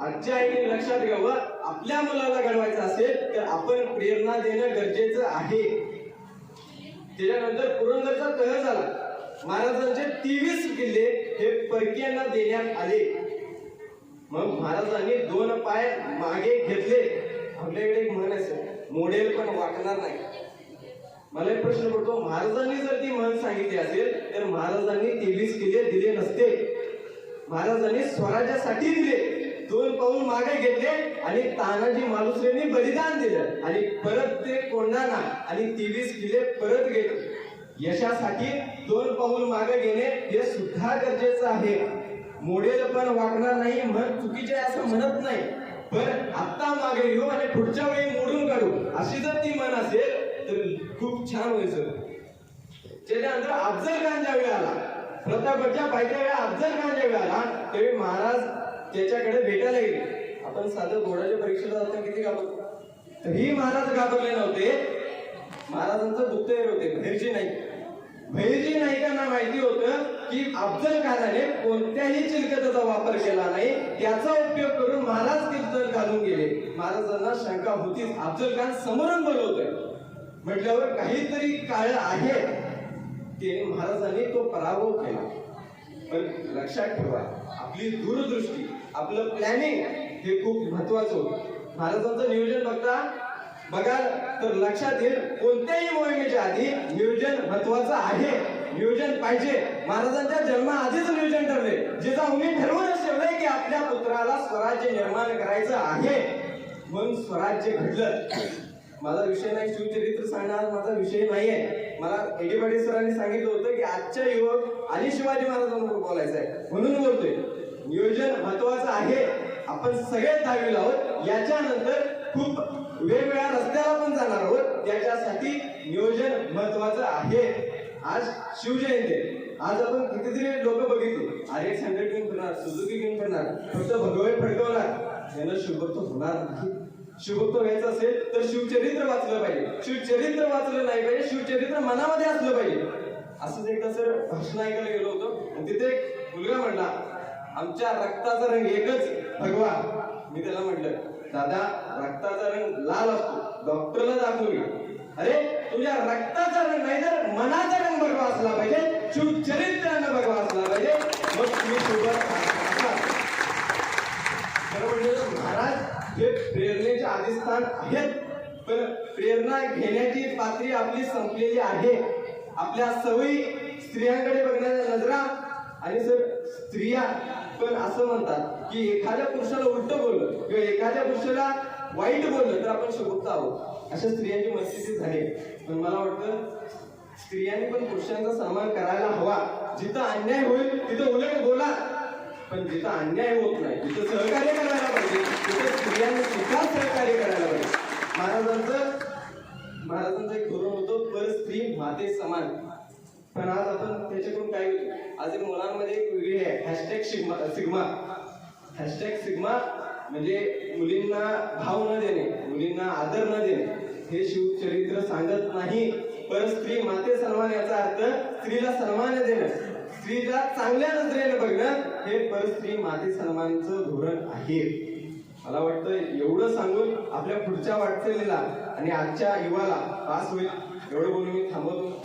आजच्या आईने लक्षात घ्यावं आपल्या मुलाला घडवायचं असेल तर आपण प्रेरणा देणं गरजेचं आहे. त्याच्यानंतर पुरंदरचा तह झाला. महाराजांचे तेवीस किल्ले हे परकीयांना देण्यात आले. मग महाराजांनी दोन पाय मागे घेतले. आपल्याकडे एक म्हण मोडेल पण वाकणार नाही. मला एक प्रश्न पडतो महाराजांनी जर ती म्हण सांगितली असेल तर महाराजांनी तेवीस किल्ले दिले नसते. महाराजांनी स्वराज्यासाठी दिले. दोन पाऊल मागे घेतले आणि तानाजी मालुसरेंनी बलिदान दिलं. आणि परत ते कोंढाणा आणि तेवीस किल्ले परत घेतले यशासाठी दोन पाऊल मागे घेणे हे सुद्धा गरजेचं आहे. मोडेल पण वागणार नाही म्हण चुकीचे असं म्हणत नाही. पण आत्ता मागे घेऊ आणि पुढच्या वेळी मोडून काढू अशी जर ती म्हण असेल तर खूप छान व्हायचं. त्याच्यानंतर अफजल खान ज्यावेळी आला प्रतापच्या पाहिजे वेळा अफजल खान वेळाला आला त्यावेळी महाराज त्याच्याकडे भेटायला गेले. आपण साधं घोड्याच्या परीक्षेला जाताना किती घाबरतो तरी महाराज घाबरले नव्हते. महाराजांचं गुप्तहेर होते भैरजी नाही. भैरजी नाईकांना माहिती होतं की अफजल खानाने कोणत्याही चिलकताचा वापर केला नाही त्याचा उपयोग करून महाराज कीर्तन घालून गेले. महाराजांना शंका होतीच. अफजल खान समोरून बोलवतोय. म्हटल्यावर काहीतरी काळ आहे. ते महाराजांनी तो पराभव केला. पण लक्षात ठेवा आपली दूरदृष्टी आपलं प्लॅनिंग हे खूप महत्वाचं होतं. महाराजांचं नियोजन बघता बघाल तर लक्षात येईल कोणत्याही मोहिमेच्या आधी नियोजन महत्वाचं आहे. नियोजन पाहिजे. महाराजांच्या जन्माआधीच नियोजन ठरले. जिजाऊनी ठरवूनच ठेवलंय की आपल्या पुत्राला स्वराज्य निर्माण करायचं आहे. म्हणून स्वराज्य घडलं. माझा विषय नाही शिवचरित्र सांगणार माझा विषय नाहीये. मला एडी पाटील सरांनी सांगितलं होतं की आजच्या युवक आणि शिवाजी महाराजांवर बोलायचं आहे म्हणून बोलतोय. नियोजन महत्वाचं आहे. आपण सगळेच दहावीला आहोत. याच्यानंतर खूप वेगवेगळ्या रस्त्याला पण जाणार आहोत. त्याच्यासाठी नियोजन महत्वाचं आहे. आज शिवजयंती. आज आपण कितीतरी लोक बघितले. आर एक्स हंड्रेड घेऊन फिरणार सुझुकी घेऊन फिरणार फक्त भगवे फडकवणार. यानं शुभत्व होणार नाही. शिवभक्त व्हायचं असेल तर शिवचरित्र वाचलं पाहिजे. शिवचरित्र वाचलं नाही पाहिजे शिवचरित्र मनामध्ये असलं पाहिजे. असंच एकदा सर भाषण ऐकायला गेलो होतो तिथे एक मुलगा म्हणला आमच्या रक्ताचा रंग एकच भगवा मी त्याला म्हटलं दादा रक्ताचा रंग लाल असतो डॉक्टरला दाखवून अरे तुझ्या रक्ताचा रंग नाही तर मनाचा रंग भगवा असला पाहिजे शिवचरित्रानं भगवा असला पाहिजे. पण प्रेरणा घेण्याची पातळी आपली संपलेली आहे. आपल्या सवयी स्त्रियांकडे बघण्याच्या नजरा आणि सर स्त्रिया पण असं म्हणतात की एखाद्या पुरुषाला उलट बोललं किंवा एखाद्या पुरुषाला वाईट बोललं तर आपण शोभत आहोत. अशा स्त्रियांची मनस्थिती झाली. पण मला वाटतं स्त्रियांनी पण पुरुषांचा सन्मान करायला हवा. जिथं अन्याय होईल तिथं उलट बोला. पण जिथं अन्याय होत नाही तिथं सहकार्य करायला पाहिजे. तिथं स्त्रियांनी सुद्धा सहकार्य करायला पाहिजे महाराजांचं महाराजांचं एक धोरण होतं पर स्त्री माते समान. पण आज आपण त्याच्याकडून काय होतो आज एक मुलांमध्ये एक वेगळी आहे. Hashtag sigma sigma hashtag sigma म्हणजे मुलींना भाव न देणे मुलींना आदर न देणे. हे शिवचरित्र सांगत नाही पर स्त्री माते सन्मान याचा अर्थ स्त्रीला सन्मान देणं. स्त्रीला चांगल्या नजरेने बघणं हे पर स्त्री माते सन्मानचं धोरण आहे. मला वाटतं एवढं सांगून आपल्या पुढच्या वाटचालीला आणि आजच्या युवाला पास होईल. एवढं बोलून मी थांबवतो.